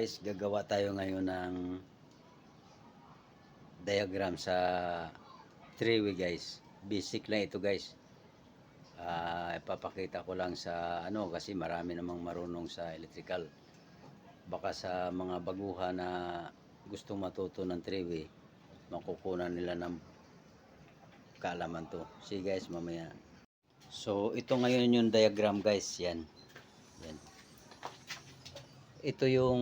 guys, gagawa tayo ngayon ng diagram sa three-way guys. Basic lang ito guys. Ah, ipapakita ko lang sa ano kasi marami namang marunong sa electrical. Baka sa mga baguhan na gustong matuto ng three-way, makukunan nila ng kaalaman to. See guys, mamaya. So, ito ngayon yung diagram guys. Yan. Yan. Ito yung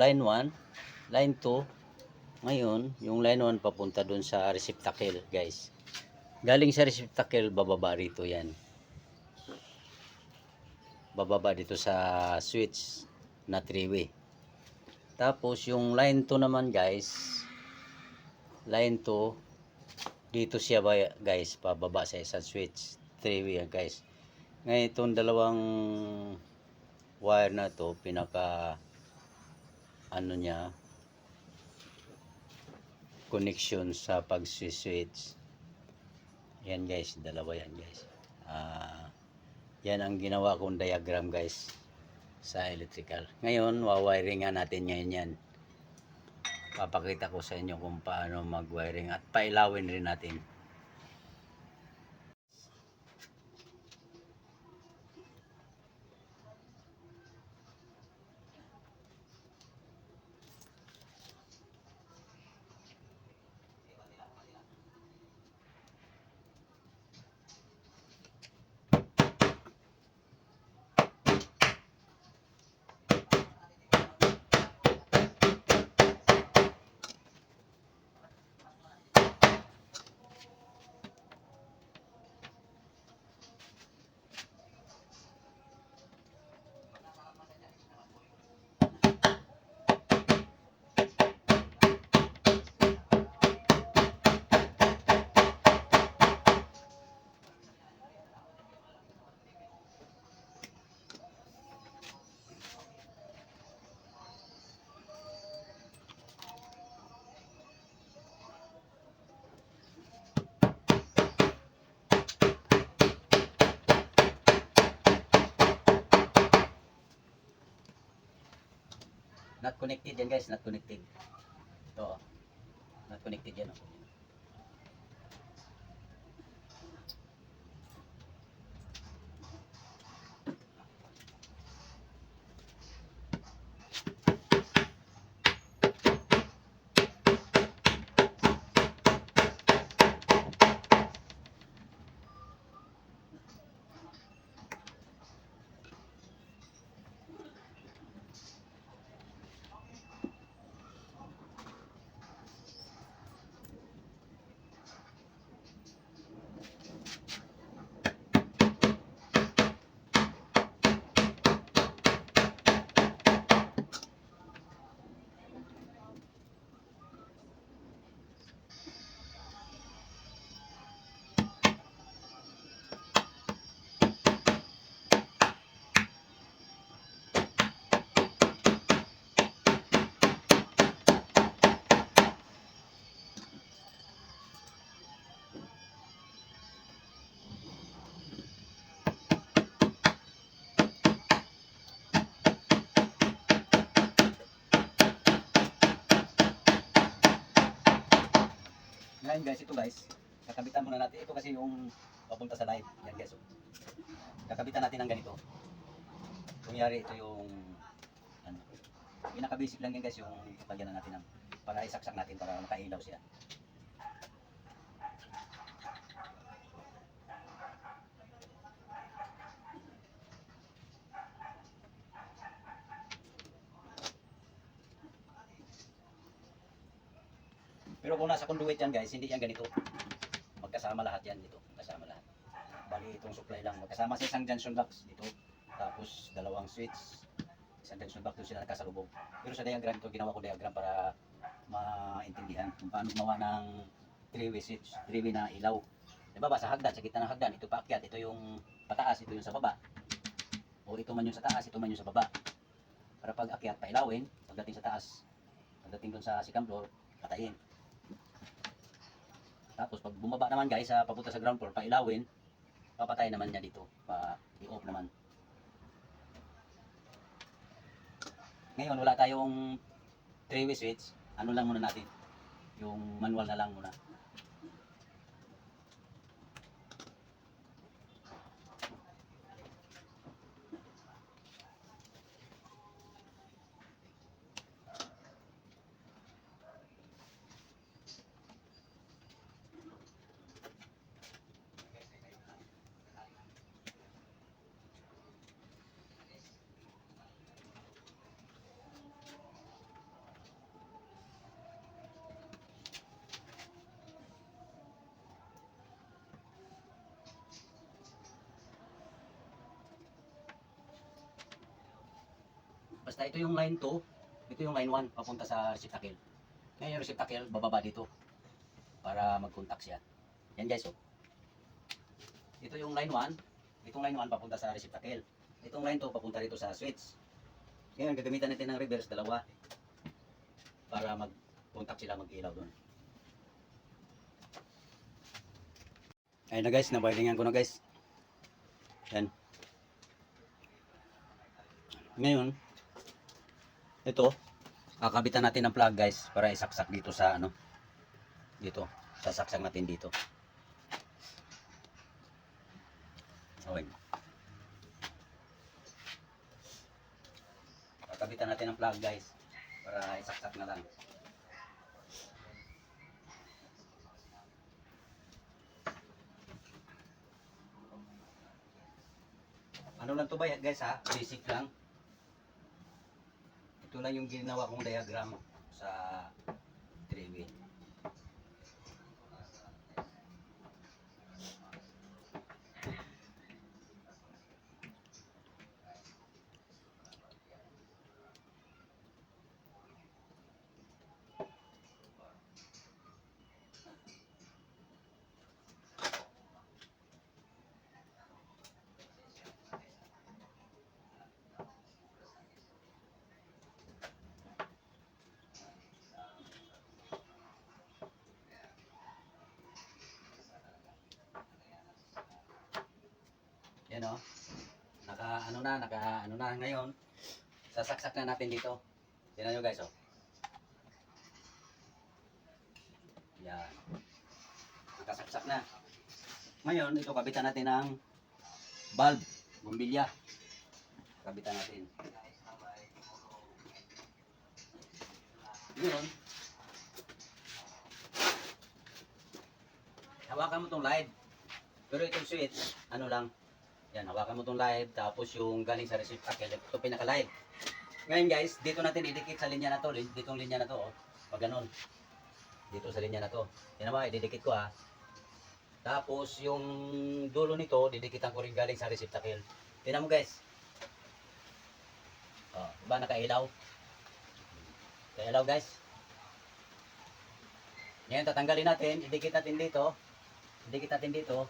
line 1, line 2. Ngayon, yung line 1 papunta dun sa receptacle, guys. Galing sa receptacle, bababa rito yan. Bababa dito sa switch na 3-way. Tapos, yung line 2 naman, guys. Line 2, dito siya ba, guys, pababa sa isang switch. 3-way yan, guys. Ngayon, itong dalawang wire na to pinaka ano niya connection sa pag switch yan guys. Dalawa yan guys. Ah, yan ang ginawa kong diagram guys sa electrical. Ngayon wawiring nga natin ngayon yan. Papakita ko sa inyo kung paano mag wiring at pailawin rin natin connected yan guys not connected ito oh. not connected yan oh. Ngayon guys, ito guys, kakabitan muna natin. Ito kasi yung papunta sa live. Yan guys. oh. Kakabitan natin ng ganito. Kunyari ito yung ano, pinaka-basic lang yan guys yung lagyan na natin ng para isaksak natin para makailaw siya. Pero kung nasa conduit yan guys, hindi yan ganito. Magkasama lahat yan dito. Magkasama lahat. Bali itong supply lang. Magkasama sa isang junction box dito. Tapos dalawang switch. Isang junction box doon sila nagkasalubong. Pero sa diagram ito, ginawa ko diagram para maintindihan kung paano gumawa ng three-way switch, three-way na ilaw. Diba ba, sa hagdan, sa gitna ng hagdan, ito paakyat, ito yung pataas, ito yung sa baba. O ito man yung sa taas, ito man yung sa baba. Para pag akyat, pailawin, pagdating sa taas, pagdating dun sa second floor, patayin. Tapos pag bumaba naman guys, sa papunta sa ground floor, pailawin, papatay naman niya dito, pa i-off naman. Ngayon, wala tayong three-way switch. Ano lang muna natin? Yung manual na lang muna. Basta ito yung line 2, ito yung line 1 papunta sa receptacle. Ngayon yung receptacle, bababa dito para mag-contact siya. Yan guys, oh. Ito yung line 1, itong line 1 papunta sa receptacle. Itong line 2 papunta dito sa switch. Ngayon, gagamitan natin ng reverse dalawa para mag-contact sila mag-ilaw doon. Ayun na guys, nabilingan ko na guys. Yan. Ngayon, ito, kakabitan natin ng plug guys para isaksak dito sa ano, dito, sasaksak natin dito. Okay. Kakabitan natin ng plug guys para isaksak na lang. Ano lang to ba guys ha? Basic lang. Ito lang yung ginawa kong diagram sa 3-way. Yan o. Naka ano na, naka ano na ngayon. Sasaksak na natin dito. Tingnan nyo guys oh. Yan. Nakasaksak na. Ngayon, ito kabitan natin ng bulb, bumbilya. Kabitan natin. Yun. Hawakan mo tong live. Pero itong switch, ano lang, yan, hawakan mo itong live, tapos yung galing sa receptacle, ito pinaka-live. Ngayon guys, dito natin idikit sa linya na to, dito yung linya na to, oh. Pag ganun. Dito sa linya na to. Yan ba, ididikit ko ha. Tapos yung dulo nito, didikitan ko rin galing sa receptacle. Tingnan mo guys. Oh, diba nakailaw? Nakailaw guys. Ngayon tatanggalin natin, idikit natin dito. Idikit natin dito.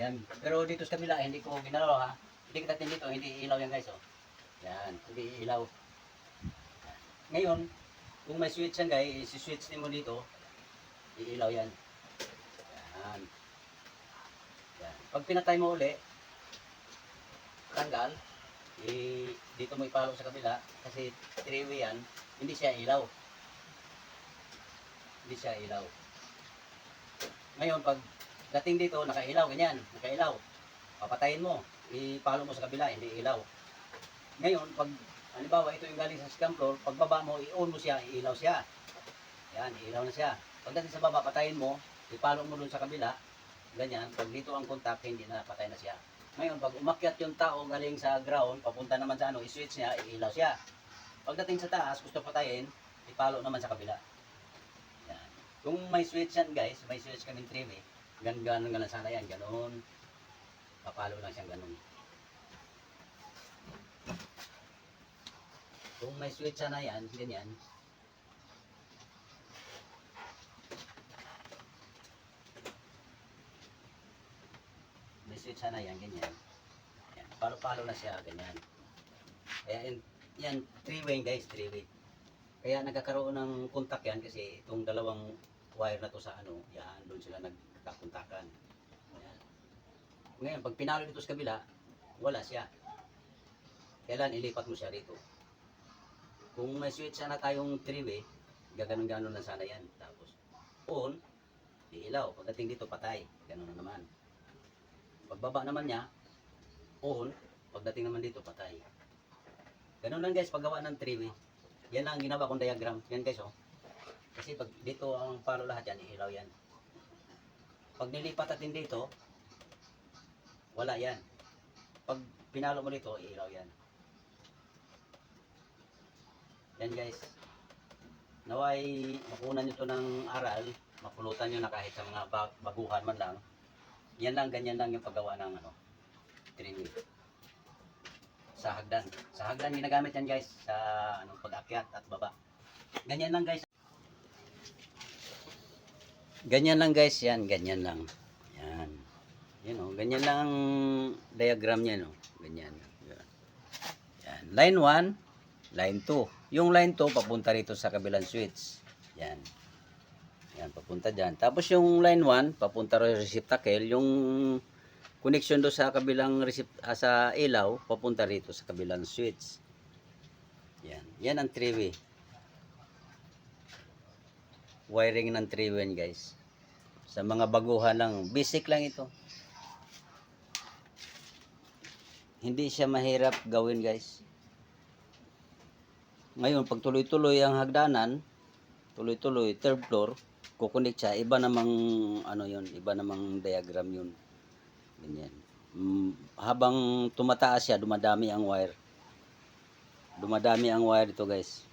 Yan. Pero dito sa kabila, hindi ko ginalaw ha. Hindi kita dito, hindi ilaw yan guys. Oh. Yan, hindi ilaw. Ngayon, kung may switch yan guys, isi-switch din mo dito, iilaw yan. Yan. Yan. Pag pinatay mo uli, tanggal, i dito mo ipalo sa kabila, kasi three-way yan, hindi siya ilaw. Hindi siya ilaw. Ngayon, pag dating dito, nakailaw, ganyan, nakailaw. Papatayin mo, ipalo mo sa kabila, hindi ilaw. Ngayon, pag, halimbawa, ito yung galing sa scam floor, pag baba mo, i-on mo siya, iilaw siya. Yan, iilaw na siya. Pagdating sa baba, patayin mo, ipalo mo dun sa kabila, ganyan, pag dito ang contact, hindi na patay na siya. Ngayon, pag umakyat yung tao galing sa ground, papunta naman sa ano, i-switch niya, iilaw siya. Pagdating sa taas, gusto patayin, ipalo naman sa kabila. Yan. Kung may switch yan guys, may switch kaming trim eh. Gan ganon ganon sana yan, ganon. Papalo lang siyang ganon. Kung may switch sana yan, ganyan. May switch sana yan, ganyan. Yan, palo-palo na siya, ganyan. Kaya yan, yan three-way guys, three-way. Kaya nagkakaroon ng contact yan kasi itong dalawang wire na to sa ano, yan, doon sila nagkakontakan. Yan. Ngayon, pag pinalo dito sa kabila, wala siya. Kailan ilipat mo siya rito. Kung may switch sana tayong three-way, gaganon-ganon lang sana yan. Tapos, on, iilaw. Pagdating dito, patay. Ganun na naman. Pagbaba naman niya, on, pagdating naman dito, patay. Ganun lang guys, paggawa ng three-way. Yan lang ang ginawa kong diagram. Yan guys, oh. Kasi pag dito ang palo lahat yan, iilaw yan. Pag nilipat natin dito, wala yan. Pag pinalo mo dito, iilaw yan. Yan guys. Naway makunan nyo to ng aral, mapulutan nyo na kahit sa mga ba- baguhan man lang. Yan lang, ganyan lang yung paggawa ng ano, three-way. Sa hagdan. Sa hagdan ginagamit yan guys, sa ano, pag-akyat at baba. Ganyan lang guys. Ganyan lang guys, yan, ganyan lang. Yan. Yan oh, ganyan lang ang diagram niya no. Ganyan. Yan. Line 1, line 2. Yung line 2 papunta rito sa kabilang switch. Yan. Yan papunta diyan. Tapos yung line 1 papunta ro sa receptacle, yung connection do sa kabilang receipt ah, sa ilaw papunta rito sa kabilang switch. Yan. Yan ang three-way. Wiring ng three-way guys. Sa mga baguhan lang, basic lang ito. Hindi siya mahirap gawin guys. Ngayon, pag tuloy-tuloy ang hagdanan, tuloy-tuloy, third floor, kukunik siya, iba namang, ano yun, iba namang diagram yun. Ganyan. Mm, habang tumataas siya, dumadami ang wire. Dumadami ang wire ito guys.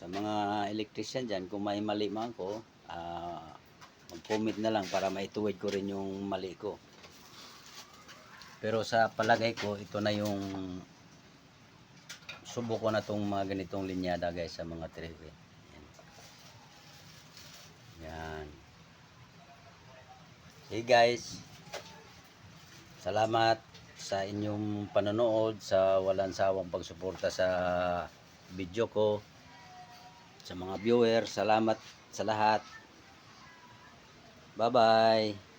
Sa mga electrician dyan, kung may mali man ko, ah, mag-comment na lang para maituwid ko rin yung mali ko. Pero sa palagay ko, ito na yung subo ko na tong mga ganitong linyada guys sa mga. Yan. Yan. Hey guys. Salamat sa inyong panonood, sa walang sawang pagsuporta sa video ko. Sa mga viewer, salamat sa lahat. Bye-bye.